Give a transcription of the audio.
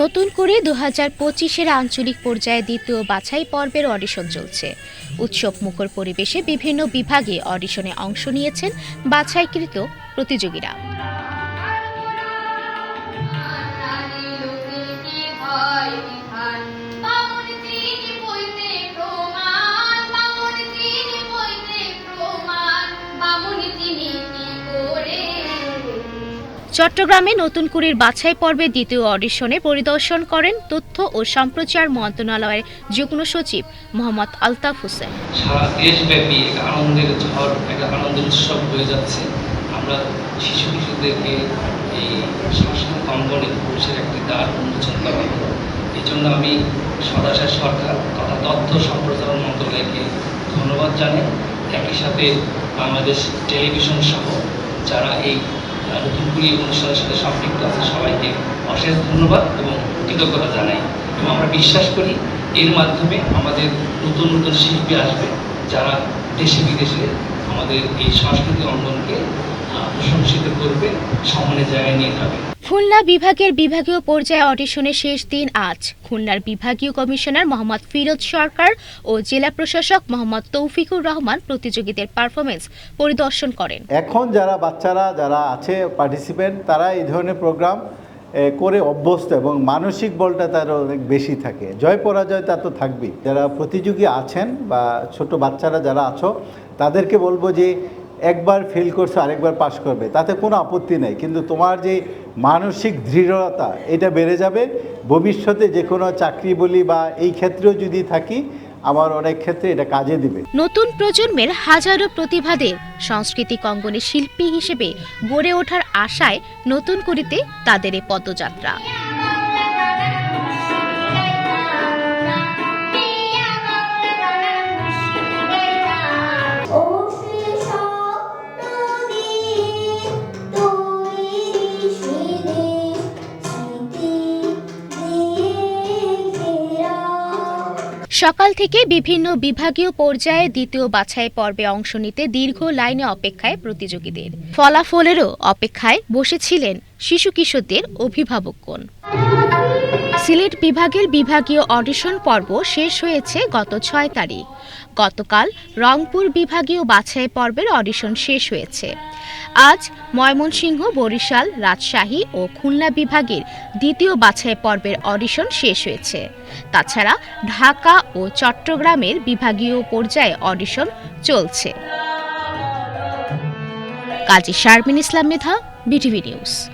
নতুন করে দু হাজার পঁচিশের আঞ্চলিক পর্যায়ে দ্বিতীয় বাছাই পর্বের অডিশন চলছে। উৎসব মুখর পরিবেশে বিভিন্ন বিভাগে অডিশনে অংশ নিয়েছেন বাছাইকৃত প্রতিযোগীরা। চট্টগ্রামে নতুন কুড়ির বাছাই পর্বে দ্বিতীয় অডিশনে পরিদর্শন করেন তথ্য ও সম্প্রচার মন্ত্রণালয়ের যুগ্ম সচিব মোহাম্মদ আলতাফ হোসেন। সারা দেশব্যাপী একটা আনন্দের ঝড়, একটা আনন্দের উৎসব হয়ে যাচ্ছে। আমরা শিশু কিশোরদেরকে এই সাংস্কৃতিক অঙ্গনে পুরুষের একটি দ্বার উন্মোচন করা এই জন্য আমি সদাশয় সরকার তথা তথ্য সম্প্রচার মন্ত্রণালয়কে ধন্যবাদ জানাই। একই সাথে বাংলাদেশ টেলিভিশন সহ যারা এই আহ, অনুষ্ঠানের সাথে সম্পৃক্ত আছে। সবাইকে অশেষ ধন্যবাদ এবং কৃতজ্ঞতা জানাই। এবং আমরা বিশ্বাস করি এর মাধ্যমে আমাদের নতুন নতুন শিল্পী আসবে যারা দেশে বিদেশে আমাদের এই সংস্কৃতি অঙ্গনকে প্রশংসিত করবে সামনে জায়গায় নিয়ে যাবে। খুলনা বিভাগের বিভাগীয় পর্যায়ে অডিশনের শেষ দিন আজ। খুলনার বিভাগীয় কমিশনার মোহাম্মদ ফিরোজ সরকার ও জেলা প্রশাসক মোহাম্মদ তৌফিকুর রহমান প্রতিযোগীদের পারফরমেন্স পরিদর্শন করেন। এখন যারা বাচ্চারা, যারা আছে পার্টিসিপেন্ট তারা এই ধরনের প্রোগ্রাম করে অভ্যস্ত এবং মানসিক বলটা তার অনেক বেশি থাকে। জয় পরাজয় তা তো থাকবেই। যারা প্রতিযোগী আছেন বা ছোট বাচ্চারা যারা আছো, তাদেরকে বলব যে একবার ফেল করছ, আরেকবার পাশ করবে। তাতে কোনো আপত্তি নেই। কিন্তু তোমার যে মানসিক দৃঢ়তা, এটা বেড়ে যাবে। ভবিষ্যতে যে কোনো চাকরি বলি বা এই ক্ষেত্রেও যদি থাকি, আমার অনেক ক্ষেত্রে এটা কাজে দিবে। নতুন প্রজন্মের হাজারো প্রতিভাদের সাংস্কৃতিক অঙ্গনে শিল্পী হিসেবে গড়ে ওঠার আশায় নতুন করিতে তাদের এ পদযাত্রা। সকাল থেকে বিভিন্ন বিভাগীয় পর্যায়ে দ্বিতীয় বাছাই পর্বে অংশ নিতে দীর্ঘ লাইনে অপেক্ষায় প্রতিযোগীদের। ফলাফলেরও অপেক্ষায় বসেছিলেন শিশু কিশোরদের অভিভাবকগণ সিলেট বিভাগের বিভাগীয় অডিশন পর্ব শেষ হয়েছে গত ছয় তারিখ। গতকাল রংপুর বিভাগীয় বাছাই পর্বের অডিশন শেষ হয়েছে। আজ ময়মনসিংহ, বরিশাল, রাজশাহী ও খুলনা বিভাগের দ্বিতীয় বাছাই পর্বের অডিশন শেষ হয়েছে। তাছাড়া ঢাকা ও চট্টগ্রামের বিভাগীয় পর্যায়ে অডিশন চলছে। Kazi Sharmin Islam Medha, BTV news.